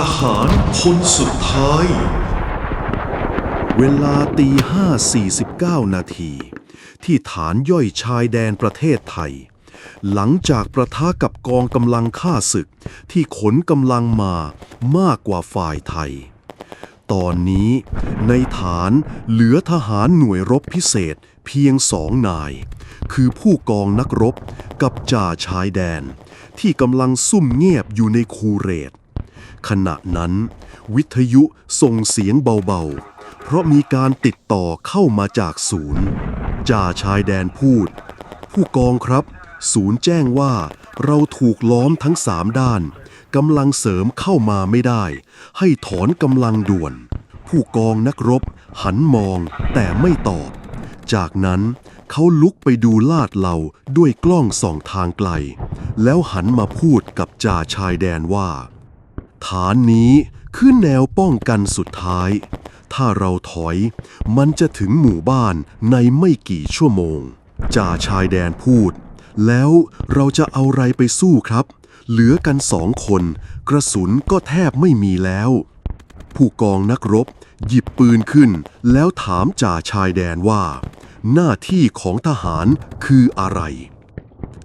ทหารคนสุดท้าย เวลาตีห้าสี่สิบเก้านาที ที่ฐานย่อยชายแดนประเทศไทย หลังจากประทะกับกองกำลังข้าศึกที่ขนกำลังมามากกว่าฝ่ายไทย ตอนนี้ในฐานเหลือทหารหน่วยรบพิเศษเพียงสองนาย คือผู้กองนักรบกับจ่าชายแดน ที่กำลังซุ่มเงียบอยู่ในคูเรต ขณะนั้น วิทยุส่งเสียงเบาๆ เพราะมีการติดต่อเข้ามาจากศูนย์ จ่าชายแดนพูด ผู้กองครับ ศูนย์แจ้งว่าเราถูกล้อมทั้งสามด้านกำลังเสริมเข้ามาไม่ได้ ให้ถอนกำลังด่วน ผู้กองนักรบ หันมองแต่ไม่ตอบ จากนั้นเขาลุกไปดูลาดเหลาด้วยกล้องส่องทางไกล แล้วหันมาพูดกับจ่าชายแดนว่า ฐานนี้คือแนวป้องกันสุดท้าย ถ้าเราถอย มันจะถึงหมู่บ้านในไม่กี่ชั่วโมง จ่าชายแดนพูด แล้วเราจะเอาอะไรไปสู้ครับ เหลือกันสองคน กระสุนก็แทบไม่มีแล้ว ผู้กองนักรบ หยิบปืนขึ้น แล้วถามจ่าชายแดนว่า หน้าที่ของทหารคืออะไร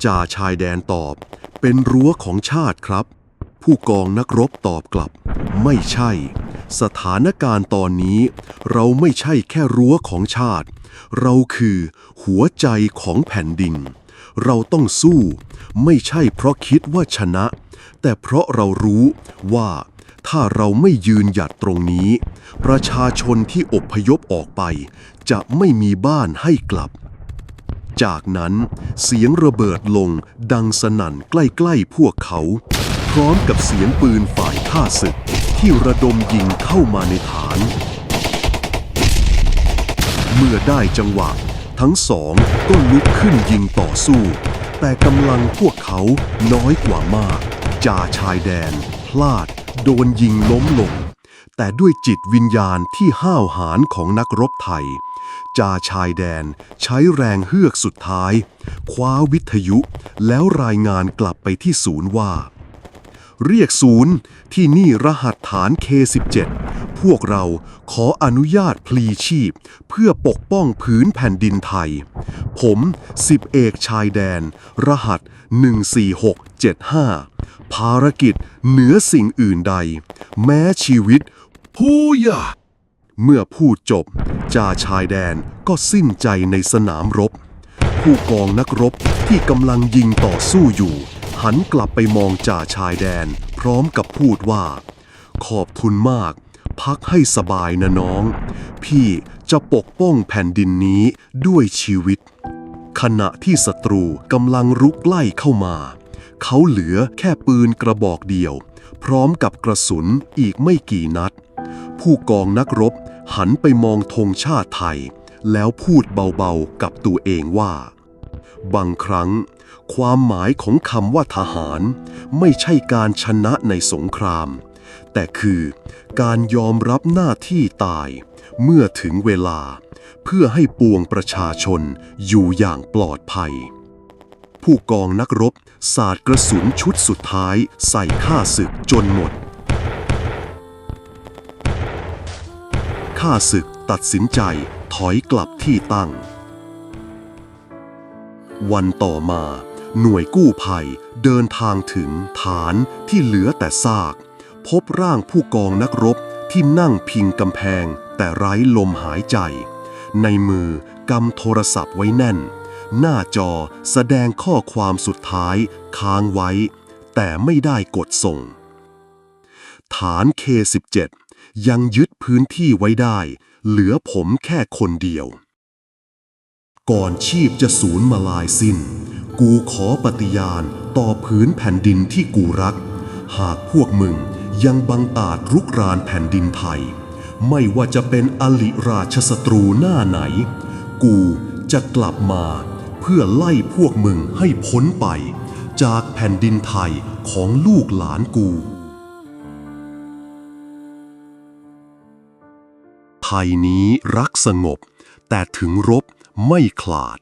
จ่าชายแดนตอบ เป็นรั้วของชาติครับ ผู้กองนักรบตอบกลับ ไม่ใช่ สถานการณ์ตอนนี้ เราไม่ใช่แค่รั้วของชาติ เราคือหัวใจของแผ่นดิน เราต้องสู้ ไม่ใช่เพราะคิดว่าชนะ แต่เพราะเรารู้ว่าถ้าเราไม่ยืนหยัดตรงนี้ ประชาชนที่อพยพออกไป จะไม่มีบ้านให้กลับ จากนั้นเสียงระเบิดลงดังสนั่นใกล้ๆพวกเขา ร้อมกับเสียงปืนฝ่ายข้าศึก ที่ระดมยิงเข้ามาในฐาน เมื่อได้จังหวะ ทั้งสองก็ลุกขึ้นยิงต่อสู้ แต่กำลังพวกเขาน้อยกว่ามาก จ่าชายแดน พลาด โดนยิงล้มลง แต่ด้วยจิตวิญญาณที่ห้าวหาญของนักรบไทยจ่าชายแดนใช้แรงเฮือกสุดท้าย คว้าวิทยุแล้วรายงานกลับไปที่ศูนย์ว่า เรียกศูนย์ที่นี่รหัสฐาน K17 พวกเราขออนุญาตพลีชีพ เพื่อปกป้องพื้นแผ่นดินไทย ผมสิบเอกชายแดน รหัส 14675 ภารกิจเหนือสิ่งอื่นใด แม้ชีวิต ผู้ยาเมื่อพูดจบ จ่าชายแดนก็สิ้นใจในสนามรบ ผู้กองนักรบที่กำลังยิงต่อสู้อยู่ หันกลับไปมองจ่าชายแดน พร้อมกับพูดว่า ขอบคุณมาก พักให้สบายนะน้อง พี่จะปกป้องแผ่นดินนี้ด้วยชีวิต ขณะที่ศัตรูกำลังรุกไล่เข้ามา เขาเหลือแค่ปืนกระบอกเดียว พร้อมกับกระสุนอีกไม่กี่นัด ผู้กองนักรบหันไปมองธงชาติไทย แล้วพูดเบาๆกับตัวเองว่า บางครั้ง ความหมายของคำว่าทหาร ไม่ใช่การชนะในสงคราม แต่คือการยอมรับหน้าที่ตายเมื่อถึงเวลา เพื่อให้ปวงประชาชนอยู่อย่างปลอดภัย ผู้กองนักรบสาดกระสุนชุดสุดท้ายใส่ข้าศึกจนหมดข้าศึกตัดสินใจถอยกลับที่ตั้ง วันต่อมา หน่วยกู้ภัยเดินทางถึงฐานที่เหลือแต่ซาก พบร่างผู้กองนักรบที่นั่งพิงกำแพง แต่ไร้ลมหายใจ ในมือกำโทรศัพท์ไว้แน่น หน้าจอแสดงข้อความสุดท้ายค้างไว้ แต่ไม่ได้กดส่ง ฐาน K17 ยังยึดพื้นที่ไว้ได้ เหลือผมแค่คนเดียว ก่อนชีพจะสูญมาลายสิ้น กูขอปฏิญาณต่อพื้นแผ่นดินที่กูรัก หากพวกมึงยังบังอาจรุกรานแผ่นดินไทย ไม่ว่าจะเป็นอลิราชศัตรูหน้าไหน กูจะกลับมาเพื่อไล่พวกมึงให้พ้นไป จากแผ่นดินไทยของลูกหลานกู ไทยนี้รักสงบ แต่ถึงรบ ไม่ขลาด